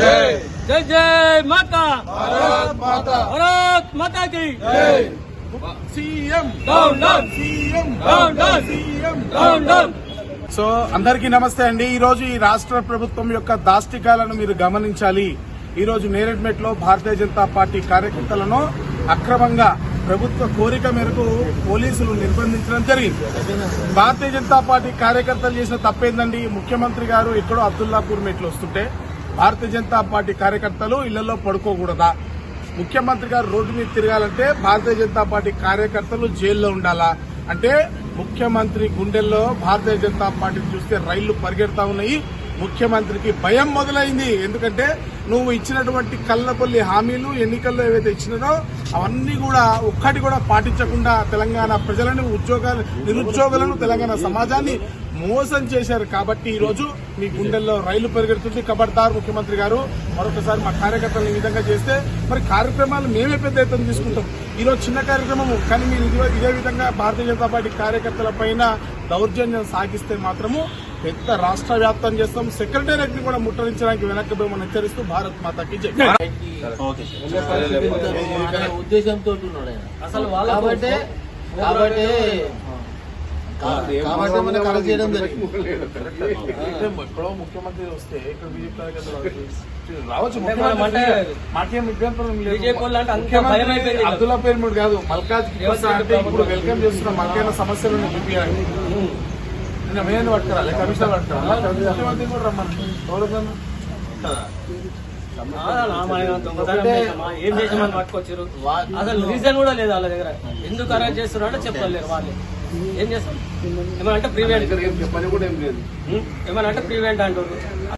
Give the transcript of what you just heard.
జై. జై జై మాతా. భారత్ మాతా. భారత్ మాతా కి. CM. Down down. CM. Down down. CM. Down down. So అందరికీ నమస్తే అండి. ఈ రోజు ఈ రాష్ట్ర ప్రభుత్వం యొక్క దాష్టికాలను మీరు గమనించాలి. ఈ రోజు నేరెడ్మెట్లో భారతీయ జనతా పార్టీ కార్యకర్తలను అక్రమంగా ప్రభుత్వ కోరిక మేరకు పోలీసులు నిర్బంధించడం జరిగింది. భారతీయ జనతా పార్టీ కార్యకర్తలు చేసిన తప్పేందండి? ముఖ్యమంత్రి గారు ఎక్కడో అబ్దుల్లాపూర్ మెట్లు వస్తుంటే భారతీయ జనతా పార్టీ కార్యకర్తలు ఇళ్ళలో పడుకోకూడదా? ముఖ్యమంత్రి గారు రోడ్డు మీద తిరగాలంటే భారతీయ జనతా పార్టీ కార్యకర్తలు జైల్లో ఉండాలా? అంటే ముఖ్యమంత్రి గుండెల్లో భారతీయ జనతా పార్టీ చూస్తే రైళ్ళు పరిగెడతా ఉన్నాయి. ముఖ్యమంత్రికి భయం మొదలైంది. ఎందుకంటే నువ్వు ఇచ్చినటువంటి కళ్ళపల్లి హామీలు ఎన్నికల్లో ఏవైతే ఇచ్చినారో అవన్నీ కూడా ఒక్కటి కూడా పాటించకుండా తెలంగాణ ప్రజలను ఉద్యోగాలు నిరుద్యోగులను తెలంగాణ సమాజాన్ని మోసం చేశారు. కాబట్టి ఈరోజు మీ గుండెల్లో రైలు పరిగెడుతుంది. కబడ్తారు ముఖ్యమంత్రి గారు మరొకసారి మా కార్యకర్తలు ఈ విధంగా చేస్తే మరి కార్యక్రమాలు మేమే పెద్ద ఎత్తున తీసుకుంటాం. ఈ రోజు చిన్న కార్యక్రమము కానీ మీరు ఇదే- ఇదే విధంగా భారతీయ జనతా పార్టీ కార్యకర్తల పైన దౌర్జన్యం సాగిస్తే మాత్రము పెద్ద రాష్ట్ర వ్యాప్తం చేస్తాం. సెక్రటేరియట్ని కూడా ముట్టడించడానికి వెనక్కి పోమని హెచ్చరిస్తూ భారత్ మాతాకి ఉద్దేశంతో అసలు వాళ్ళ కాబట్టి ఎక్కడో ముఖ్యమంత్రి వస్తే ఇక్కడ బీజేపీ రావచ్చు మాకేం ఇబ్బంది లేదు. అబ్దుల్లా పేరు మీద కాదు మల్కాజ్ ఇప్పుడు వెల్కమ్ చేస్తున్నాం మనకైనా సమస్యలు ఉన్నాయి చూపించాలి కమిషనర్ ముఖ్యమంత్రి కూడా రమ్మని? ఏం చేసామని పట్టుకొచ్చారు అసలు రీజన్ కూడా లేదు వాళ్ళ దగ్గర? ఎందుకు అరెస్ట్ చేస్తున్నారు అంటే చెప్పలేరు వాళ్ళు. ఏం చేస్తాం? ఏమన్నా అంటే ప్రివెంట్ పని కూడా ఏం లేదు. ఏమన్నా అంటే ప్రివెంట్ అంటారు